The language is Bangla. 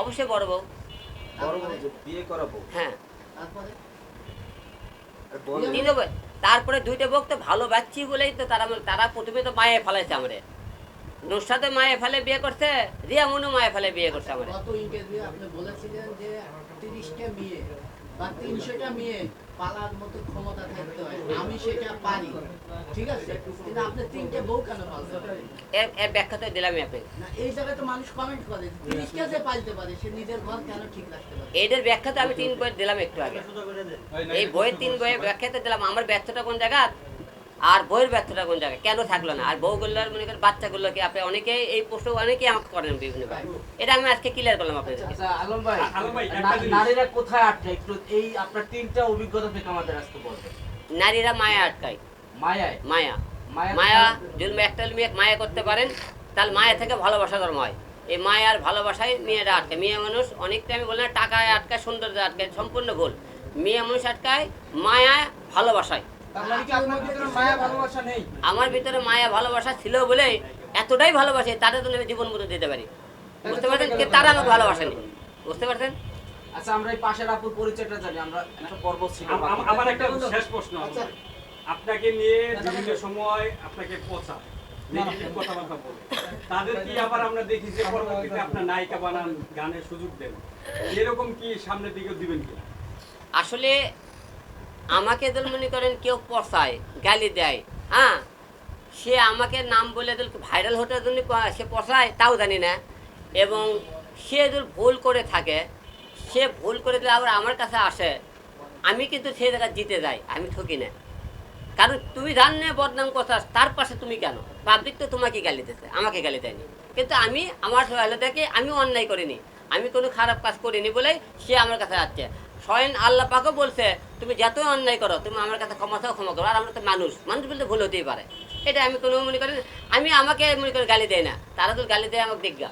অবশ্যই বড় বউ। বড় বউ বিয়ে করাবো হ্যাঁ। তারপরে? দুইটা বউ তো ভালো বাচ্চি বলেই তো তারা তারা প্রথমে তো মায়ে ফেলাইছে আমারে। নুসাদে মায়ে ফেলে বিয়ে করছে রিয়া মনু মায়ে ফেলে বিয়ে করছে আমারে। গত ইন্টারভিউ আপনি বলেছিলেন যে তিরিশটা মেয়ে। বা তিনশোটা মেয়ে পালার মতো ক্ষমতা থাকতে হয়। আমি সেটা পারি। ঠিক আছে? কিন্তু আপনি তিনটে বউ কেন এর ব্যাখ্যা তো আপনি না এই জায়গায় তো মানুষ কমেন্ট করে। তিরিশটা যে পালতে পারে সে নিজের ঘর কেন ঠিক রাখতে পারে? এদের ব্যাখ্যা তো আমি তিন বইয়ের দিলাম একটু আগে। এই বইয়ের তিন বইয়ের ব্যাখ্যাতে দিলাম। আমার ব্যর্থটা কোন জায়গা আর বইয়ের ব্যর্থটা কোন জায়গায়? কেন থাকল না? আর বউগুলোর মনে করেন বাচ্চাগুলোকে আপনি অনেকেই এই প্রশ্ন অনেকেই আমাকে করেন বিভিন্ন ভাই এটা আমি আজকে ক্লিয়ার করলাম আপনাদের আচ্ছা আলম ভাই। নারীরা কোথায় আটকে একটু এই আপনার তিনটা অভিজ্ঞতা থেকে আমাদের আজকে বলবেন। নারীরা মায়া আটকায়। মায়ায়? মায়া। মায়া মায়া যদি একটা মেয়ে মায়া করতে পারেন তাহলে মায়া থেকে ভালোবাসা ধর্ম হয়। এই মায়ার ভালোবাসায় মেয়েরা আটকায়। মেয়ে মানুষ অনেকটা আমি বললাম টাকায় আটকায় সৌন্দর্য আটকায় সম্পূর্ণ ভুল। মেয়ে মানুষ আটকায় মায়া ভালোবাসায়। তার মানে কি আপনার ভিতরে মায়া ভালোবাসা নেই? আমার ভিতরে মায়া ভালোবাসা ছিল বলে এতটাই ভালোবাসে তাদের জন্য আমি জীবন মতো দিতে পারি। বুঝতে পারছেন? কি তারা আমাকে ভালোবাসেনি। বুঝতে পারছেন? আচ্ছা আমরা এই পাশের আপুর পরিচয়টা জানি আমরা একটা পর্ব ছিল আম- আম- আমার একটা শেষ প্রশ্ন আচ্ছা। আপনাকে নিয়ে বিভিন্ন সময় আপনাকে পচা কথাবার্তা বলে। তাদের কি আবার আমরা দেখি যে পরবর্তীতে আপনার নায়িকা বানান গানের সুযোগ দেন? এরকম কি সামনের দিকে দিবেন কিনা? আসলে আমাকে দল মনে করেন কেউ পচায়, গালি দেয়। হ্যাঁ? সে আমাকে নাম বলে দল ভাইরাল হতে জন্য সে পচায়, তাও জানি না। এবং সে যদি ভুল করে থাকে, সে ভুল করে দিলে আবার আমার কাছে আসে। আমি কিন্তু সে জায়গায় জিতে যাই, আমি ঠকি না। কারণ তুমি জানলে বদনাম কথা তার পাশে তুমি কেন? পাবলিক তো তোমাকে গালি দিতে আমাকে গালি দেয়নি। কিন্তু আমি আমার দেখে আমি অন্যায় করিনি। আমি কোনো খারাপ কাজ করিনি বলেই সে আমার কাছে যাচ্ছে স্বয়ং আল্লাহ পাকও বলছে তুমি যতই অন্যায় করো তুমি আমার কাছে ক্ষমা চাও ক্ষমা করো আর আমরা তো মানুষ। মানুষ বলতে ভুল হতেই পারে। এটা আমি কোনো মনে করি না। আমি আমাকে মনে করি গালি দেয় না। তারা তো গালি দেয় আমাকে দেখগা